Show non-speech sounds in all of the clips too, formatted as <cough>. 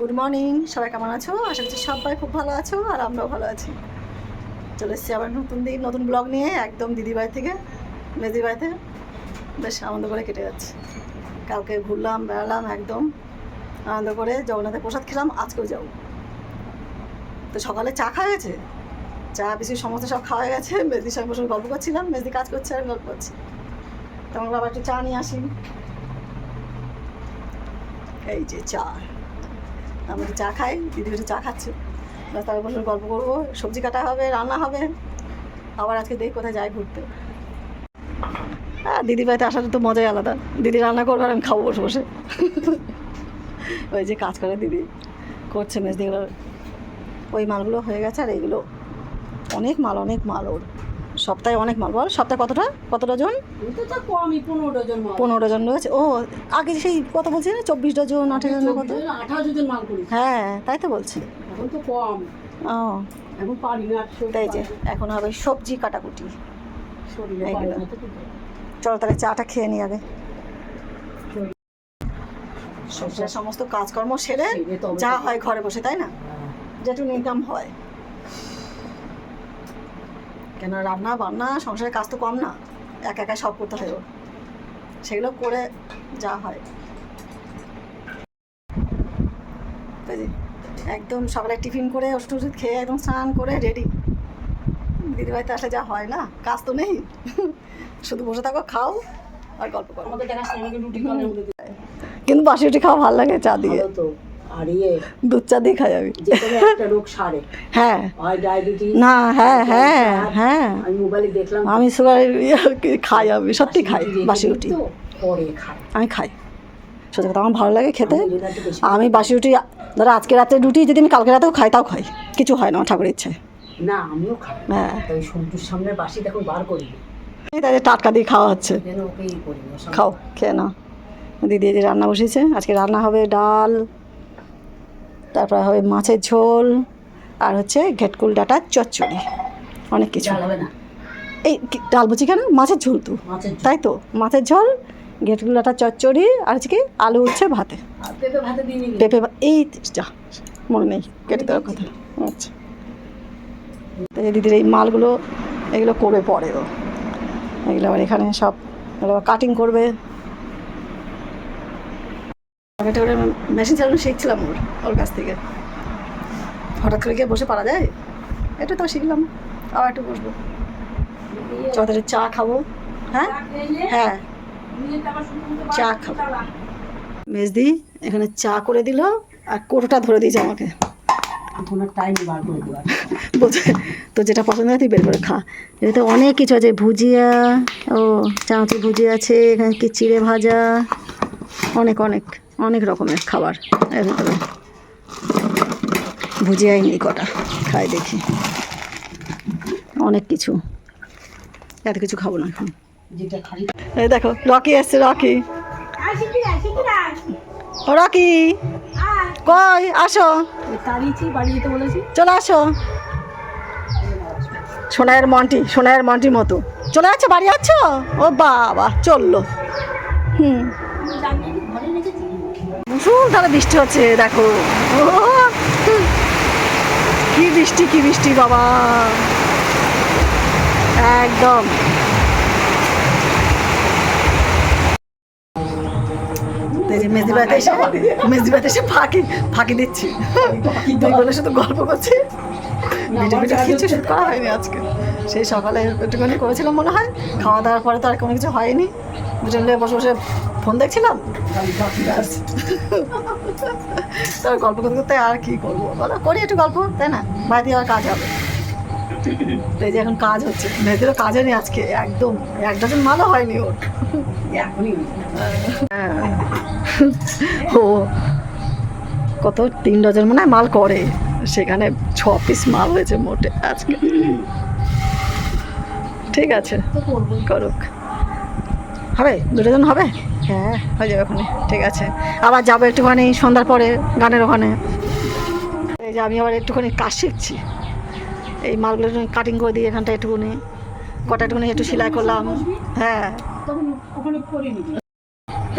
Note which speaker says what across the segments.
Speaker 1: Good morning সবাই কেমন আছো? আশা করছি সবাই খুব ভালো আছো আর আমরাও ভালো আছি। চলে এসেছি আবার নতুন দিন, নতুন ব্লগ নিয়ে একদম দিদি বাড়ি থেকে মেদির বাড়িতে। বেশ আনন্দ করে কেটে যাচ্ছে। কালকে ঘুরলাম, বেড়ালাম একদম। আনন্দ করে জগন্নাথের প্রসাদ খেলাম, আজকেও যাব। তো সকালে চা খাওয়া গেছে চা বেশি সমস্ত সব খাওয়া গেছে। মেদির সঙ্গে বসে গল্প করছিলাম মেদি কাজ করছে আর গল্প করছি। তখন আবার একটু চা নিয়ে আসি। এই যে চা। একটু চা খাই দিদি একটু চা খাচ্ছে। ব্যাস তারপর বসে গল্প করব, সবজি কাটা হবে, রান্না হবে। আবার আজকে দেখি কোথায় যাই ঘুরতে। হ্যাঁ দিদি বাড়িতে আসাটা তো মজাই আলাদা। দিদি রান্না করবে আর আমি খাব বসে বসে। <laughs> ওই যে কাজ করে দিদি। করছে মেজদিগুলো ওই মালগুলো হয়ে গেছে আর এইগুলো। অনেক মাল অনেক মাল ওর। সপ্তাহে অনেক মাল বল? সপ্তাহে কতটা? কত ডজন?
Speaker 2: কমই পনেরো ডজন
Speaker 1: পনেরো ডজন রয়েছে। ও আগে সেই কত বলছি না চব্বিশ ডজন আঠেরো ডজন কত?
Speaker 2: আঠারো ডজন মাল করি।
Speaker 1: হ্যাঁ তাই তো বলছি।
Speaker 2: এখন তো কম।
Speaker 1: ও।
Speaker 2: এখন পারি না
Speaker 1: তাই যে এখন হবে সবজি কাটাকুটি? চলো তাহলে চাটা খেয়ে নিই আগে। সংসারের সমস্ত কাজকর্ম সেরে
Speaker 2: সেরে
Speaker 1: যা হয় ঘরে বসে তাই না?
Speaker 2: হ্যাঁ।
Speaker 1: যেটুকু ইনকাম হয়। কেন রান্না বান্না সংসারের কাজ তো কম না। একা একা সব করতে হয় ওর। সেগুলো করে যা হয়। একদম সকালে টিফিন করে ওষুধ ওষুধ খেয়ে একদম স্নান করে রেডি দিদিবাড়িতে আসলে যা হয় না কাজ তো নেই। শুধু বসে থাকো খাও আর গল্প করো। কিন্তু বাসি রুটি খাওয়া ভালো লাগে চা দিয়ে।
Speaker 2: তো। আর ইয়ে
Speaker 1: দুধ চা দিয়ে খাই আমি।
Speaker 2: যে কোনো একটা রোগ সারে।
Speaker 1: হ্যাঁ।
Speaker 2: হয় ডায়াবেটিস
Speaker 1: না হ্যাঁ হ্যাঁ হ্যাঁ
Speaker 2: আমি মোবাইলে দেখলাম
Speaker 1: আমি সুগার খাই আমি সত্যি খাই বাসি রুটি।
Speaker 2: পরে খাই।
Speaker 1: আমি খাই। সত্যি কথা আমার ভালো লাগে খেতে।
Speaker 2: আমি
Speaker 1: বাসি রুটি ধরো আজকে রাতে রুটি যদি আমি কালকে রাতেও খাই তাও খাই। কিছু হয় না আমার ঠাকুরের ইচ্ছে।
Speaker 2: না আমিও খাই।
Speaker 1: হ্যাঁ।
Speaker 2: তাই সন্তুর সামনে বাসি দেখুন বার করি।
Speaker 1: যে টাটকা দিয়ে খাওয়া হচ্ছে। খাও খেয়ে নাও। দিদি যে রান্না বসেছে আজকে রান্না হবে ডাল তারপর হবে মাছের ঝোল আর হচ্ছে ঘেটকুল ডাটার চচ্চড়ি। অনেক কিছু। এই ডাল বুঝি কেন? মাছের ঝোল তো। তাই তো? মাছের ঝোল ঘেটকুল ডাটার চচ্চড়ি আর হচ্ছে কি আলু উচ্ছে ভাতে।
Speaker 2: পেঁপে
Speaker 1: এই যা মনে নেই কেটে দেওয়ার কথা। আচ্ছা। দিদির এই মালগুলো এগুলো করবে পরে ও। এগুলো আবার এখানে সব কাটিং করবে। এটা করে মেশিন চালানো শিখছিলাম ওর ওর কাছ থেকে। হঠাৎ করে গিয়ে বসে পারা যায়? এটা তো শিখলাম আবার একটু বসবো। চল চা খাব। হ্যাঁ? হ্যাঁ। চা খাব। মেজদি এখানে চা করে দিল আর কোটোটা ধরে দিয়েছে আমাকে। <laughs> তো যেটা পছন্দ হয় তুই বের করে খা। এতে অনেক কিছু আছে ভুজিয়া ও চাঁচি ভুজিয়া আছে এখানে কি চিড়ে ভাজা অনেক অনেক। অনেক রকমের খাবার। এর নেই কটা খাই দেখি। অনেক কিছু। এত কিছু খাব না এখন। এই দেখো, রকি এসছে রকি। রকি, কই? আসো। চলে আসো। সোনায়ের মন্টি সোনায়ের মন্টির মতো। চলে যাচ্ছে, বাড়ি যাচ্ছ? ও বাবা, চলল। হুম। তাহলে বৃষ্টি হচ্ছে, দেখো। কি বৃষ্টি কি বৃষ্টি, বাবা। একদম। এসে এসে ফাঁকি ফাঁকি দিচ্ছি। শুধু গল্প কিছু করা হয়নি আজকে। সেই সকালে একটুখানি করেছিলাম মনে হয়। খাওয়া দাওয়ার পরে তো আর কোনো কিছু হয়নি। দুজন বসে বসে ফোন দেখছিলাম? তার গল্প করতে করতে আর কি করব? বলো করি একটু গল্প তাই না? বাড়িতে আর কাজ হবে। এই যে এখন কাজ হচ্ছে। মেয়েদেরও কাজ হয়নি আজকে একদম। এক ডজন মালও হয়নি ওর।
Speaker 2: এখনই।
Speaker 1: হ্যাঁ। ও কত? তিন ডজন মনে হয় মাল করে। সেখানে ছ পিস মাল হয়েছে মোটে আজকে। ঠিক আছে করুক। হবে? দু ডজন হবে? হ্যাঁ হয়ে যাবে ওখানে। ঠিক আছে। আবার যাব একটুখানি সন্ধ্যার পরে, গানের ওখানে। এই যে আমি আবার একটুখানি কাজ শিখছি। এই মালগুলো কাটিং করে দিই এখানটা একটুখানি। কটা একটুখানি একটু সেলাই করলাম। হ্যাঁ।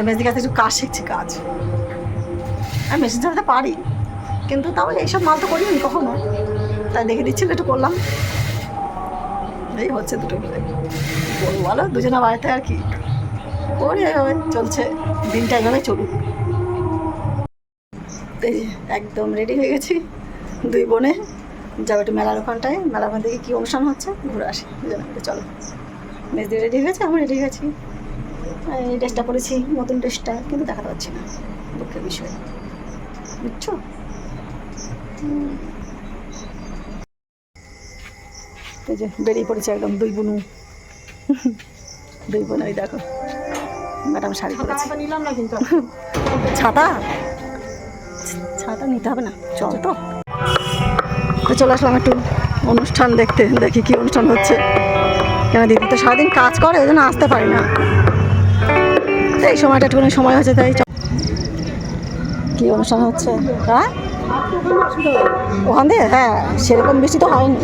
Speaker 1: মেজির কাছে একটু কাজ শিখছি, কাজ। আমি মেশিন চালাতে পারি। কিন্তু তাহলে এইসব মাল তো করিনি কখনো। তাই দেখে দিচ্ছিল, একটু করলাম। এই হচ্ছে দুটো মিলে। বলো, দুজনে বাড়িতে আর কি। এইভাবে চলছে। দিনটা এইভাবে চলুক। একদম রেডি হয়ে গেছি। দুই বোনে যাবে একটু মেলার ওখানটায়। মেলার ওখান থেকে কী অনুষ্ঠান হচ্ছে? ঘুরে আসি। চলো। মেজদি রেডি হয়েছে আমি রেডি হয়েছি। এই ড্রেসটা পরেছি, নতুন ড্রেসটা কিন্তু দেখাতে পারছি না। দুঃখের বিষয়। বুঝছ? যে, বেরিয়ে পড়েছে একদম দুই বোনু। দুই বোন ওই দেখো। ম্যাডাম শাড়ি পরেছে। ছাতা? ছাতা নিতে হবে না চল তো। তো চলে আসলাম একটু অনুষ্ঠান দেখতে দেখি কি অনুষ্ঠান হচ্ছে। কেন দিদি তো সারাদিন কাজ করে ওই জন্য আসতে পারি না। এই সময়টা একটুখানি সময় হচ্ছে তাই কি অনুষ্ঠান হচ্ছে? হ্যাঁ? ওখান দিয়ে? হ্যাঁ সেরকম বেশি তো হয়নি।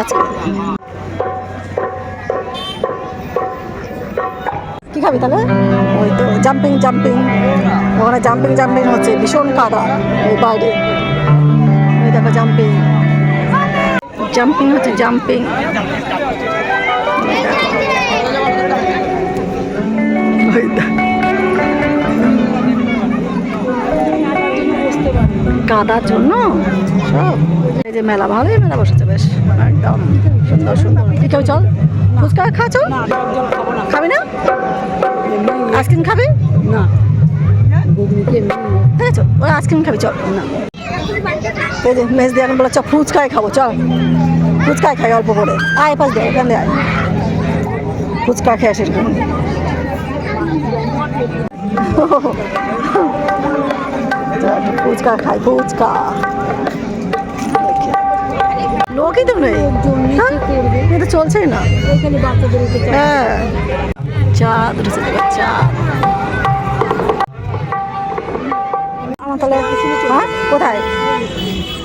Speaker 1: আজকে খাবি তাহলে? ওই তো জাম্পিং জাম্পিং ওখানে জাম্পিং জাম্পিং হচ্ছে ভীষণ কাদা ওই বাইরে। ওই দেখো জাম্পিং জাম্পিং হচ্ছে জাম্পিং কাদার জন্য? সব। এই যে মেলা ভালোই মেলা বসেছে বেশ। একদম। সুন্দর সুন্দর। কেউ চল ফুচকা খা চল খাবি না? আইসক্রিম খাবি?
Speaker 2: না।
Speaker 1: ঠিক আছে ওই আইসক্রিম খাবি চল। না এই যে মেজ দিয়ে এখন বলে চ ফুচকাই খাব চল। ফুচকাই খাই অল্প করে। আয় পাশ দে এখান দিয়ে আয়। ফুচকা খেয়ে। চল, একটু ফুচকা খাই ফুচকা। লোকই তো নেই। হ্যাঁ? এটা চলছেই না। হ্যাঁ। হ্যাঁ? কোথায়?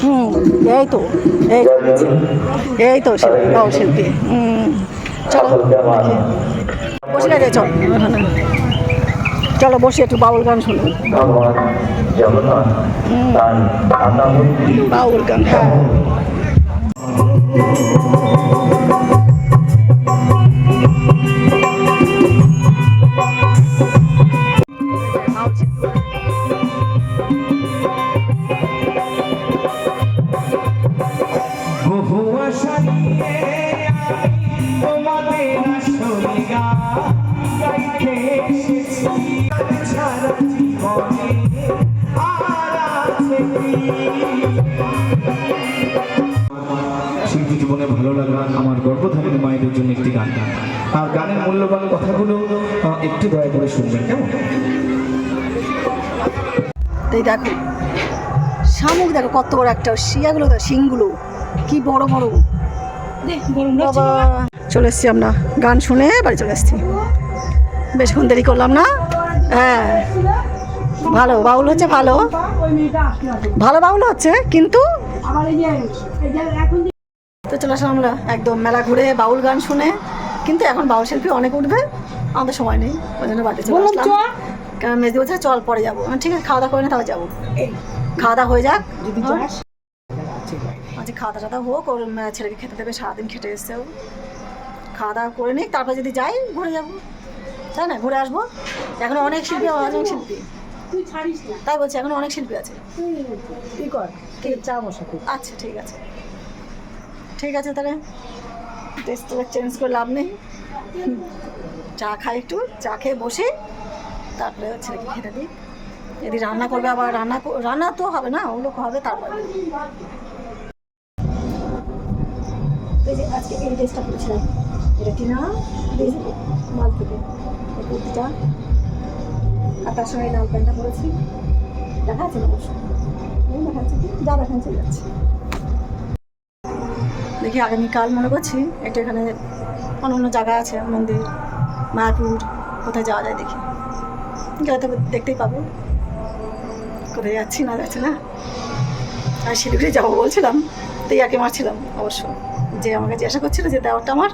Speaker 1: হুম, এই তো, এই এই তো শিল্পী বাউল শিল্পী, হুম। চলো। বসে গেছে, চল। চলো, বসে একটু, বাউল গান
Speaker 3: মূর্তি
Speaker 1: বাউল গান হ্যাঁ।
Speaker 4: শিল্পী জীবনে ভালো লাগা আমার গর্ভধারিণী মায়েদের জন্য একটি গান। আর গানের মূল্যবান কথাগুলো একটু দয়া করে শুনবেন কেমন?
Speaker 1: তো এই দেখো শামুক দেখো কত বড় একটা শিয়াগুলো তো শিংগুলো কি বড় বড়? চলে এসছি আমরা গান শুনে বাড়ি চলে এসছি। বেশক্ষণ দেরি করলাম না হ্যাঁ। ভালো বাউল হচ্ছে ভালো। ভালো বাউল হচ্ছে কিন্তু তো চলে আসলাম আমরা একদম মেলা ঘুরে বাউল গান শুনে। কিন্তু এখন বাউল শিল্পী অনেক উঠবে আমাদের সময় নেই ওই জন্য বাড়িতে চলে আসলাম। কারণ মেজদি বলছে চল পরে যাব। ঠিক আছে খাওয়া দাওয়া করে না তাহলে যাব। খাওয়া দাওয়া হয়ে যাক।
Speaker 2: যদি যাস
Speaker 1: আচ্ছা খাওয়া দাওয়া হোক ওর ছেলেকে খেতে দেবে সারাদিন খেটে এসছে ও। খাওয়া দাওয়া করে নিই তারপর যদি যাই ঘুরে যাব। তাই না? ঘুরে আসব। এখন অনেক শিল্পী অনেক শিল্পী।
Speaker 2: তুই ছাড়িস না।
Speaker 1: তাই বলছি এখন অনেক শিল্পী আছে।
Speaker 2: তুই কর কি চা বসা তুই
Speaker 1: আচ্ছা ঠিক আছে। ঠিক আছে তাহলে। তো চেঞ্জ করে লাভ নেই। চা খাই একটু চা খেয়ে বসে তারপরে ছেলেকে খেতে দিই। যদি রান্না করবে আবার রান্না রান্না তো হবে না ওগুলো হবে তারপরে। এই যে আজকে এই টেস্টটা পরেছিলাম এটা কিনা? মাল থেকে। কুর্তিটা। আর তার সঙ্গে লাল প্যান্টটা পরেছি দেখা যাচ্ছে না অবশ্য। এই দেখা যাচ্ছে যা দেখাচ্ছে যাচ্ছে। দেখি আগামীকাল মনে করছি একটা এখানে অন্য অন্য জায়গা আছে, মন্দির, মায়াপুর, কোথায় যাওয়া যায় দেখি। গেলে তো দেখতেই পাবো। কোথায় যাচ্ছি না যাচ্ছি না। আর শিলিগুড়ি যাব বলছিলাম তো ইয়াকে মারছিলাম অবশ্য। যে আমাকে জিজ্ঞাসা করছিল যে দেওয়ারটা আমার,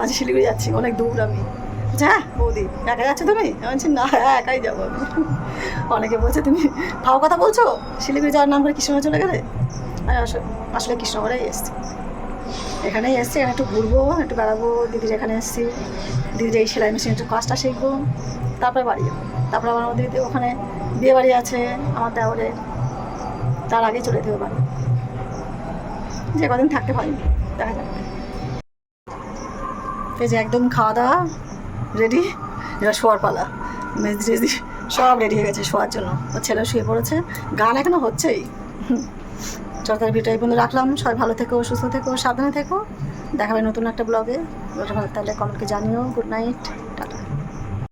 Speaker 1: আজ শিলিগুড়ি যাচ্ছি, অনেক দূর আমি। হ্যাঁ বৌদি, একা যাচ্ছ তুমি? আমি বলছি, না হ্যাঁ একাই যাব। অনেকে বলছে, তুমি ভাও কথা বলছো? শিলিগুড়ি যাওয়ার নাম করে কৃষ্ণনগর চলে গেলে? আমি আসলে কৃষ্ণনগরেই এসছি। এখানেই এসছি, এখানে একটু ঘুরবো, একটু বেড়াবো দিদির এখানে এসছি। দিদির এই সেলাই মেশিন একটু কাজটা শিখব, তারপরে বাড়ি যাব। তারপরে আমার দিদি ওখানে বিয়ে বাড়ি আছে, আমার দেওয়ারের তার আগেই চলে যেতে বাড়ি। যে কদিন থাকতে পারিনি, দেখা যাক। এই যে একদম খাওয়া দাওয়া রেডি এবার শোয়ার পালা। মেজ রেডি সব রেডি হয়ে গেছে শোয়ার জন্য। ওর ছেলে শুয়ে পড়েছে। গান এখনও হচ্ছেই। চরকার ভিডিও এই পর্যন্ত রাখলাম। সবাই ভালো থেকো, সুস্থ থেকো, সাবধানে থেকো। দেখাবে নতুন একটা ব্লগে ভালো তাহলে কমেন্টকে জানিও। Good night